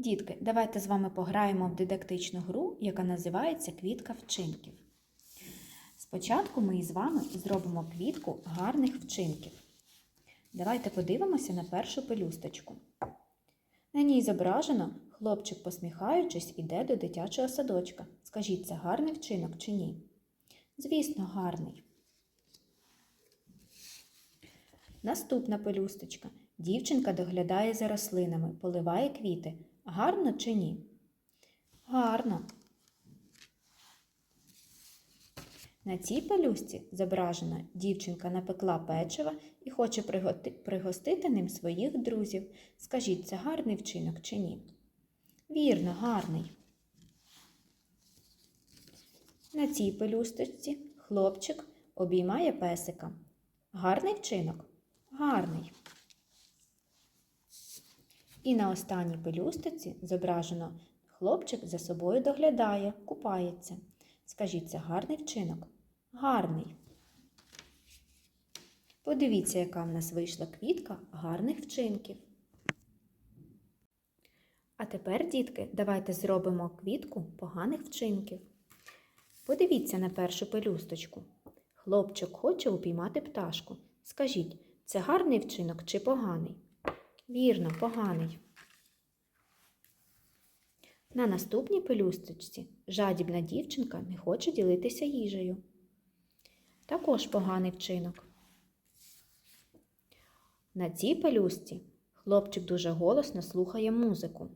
Дітки, давайте з вами пограємо в дидактичну гру, яка називається Квітка вчинків. Спочатку ми із вами зробимо квітку гарних вчинків. Давайте подивимося на першу пелюсточку. На ній зображено хлопчик, посміхаючись, іде до дитячого садочка. Скажіть, це гарний вчинок чи ні? Звісно, гарний. Наступна пелюсточка. Дівчинка доглядає за рослинами, поливає квіти. Гарно чи ні? Гарно. На цій пелюстці зображена дівчинка напекла печива і хоче пригостити ним своїх друзів. Скажіть, це гарний вчинок чи ні? Вірно, гарний. На цій пелюсточці хлопчик обіймає песика. Гарний вчинок? Гарний. І на останній пелюстиці зображено хлопчик за собою доглядає, купається. Скажіть, це гарний вчинок? Гарний. Подивіться, яка в нас вийшла квітка гарних вчинків. А тепер, дітки, давайте зробимо квітку поганих вчинків. Подивіться на першу пелюсточку. Хлопчик хоче упіймати пташку. Скажіть, це гарний вчинок чи поганий? Вірно, поганий. На наступній пелюсточці жадібна дівчинка не хоче ділитися їжею. Також поганий вчинок. На цій пелюстці хлопчик дуже голосно слухає музику.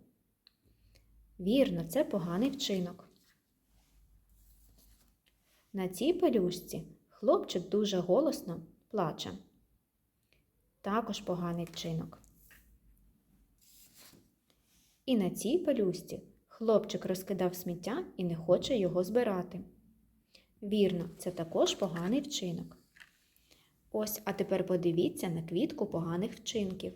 Вірно, це поганий вчинок. На цій пелюстці хлопчик дуже голосно плаче. Також поганий вчинок. І на цій пелюсті хлопчик розкидав сміття і не хоче його збирати. Вірно, це також поганий вчинок. Ось, а тепер подивіться на квітку поганих вчинків.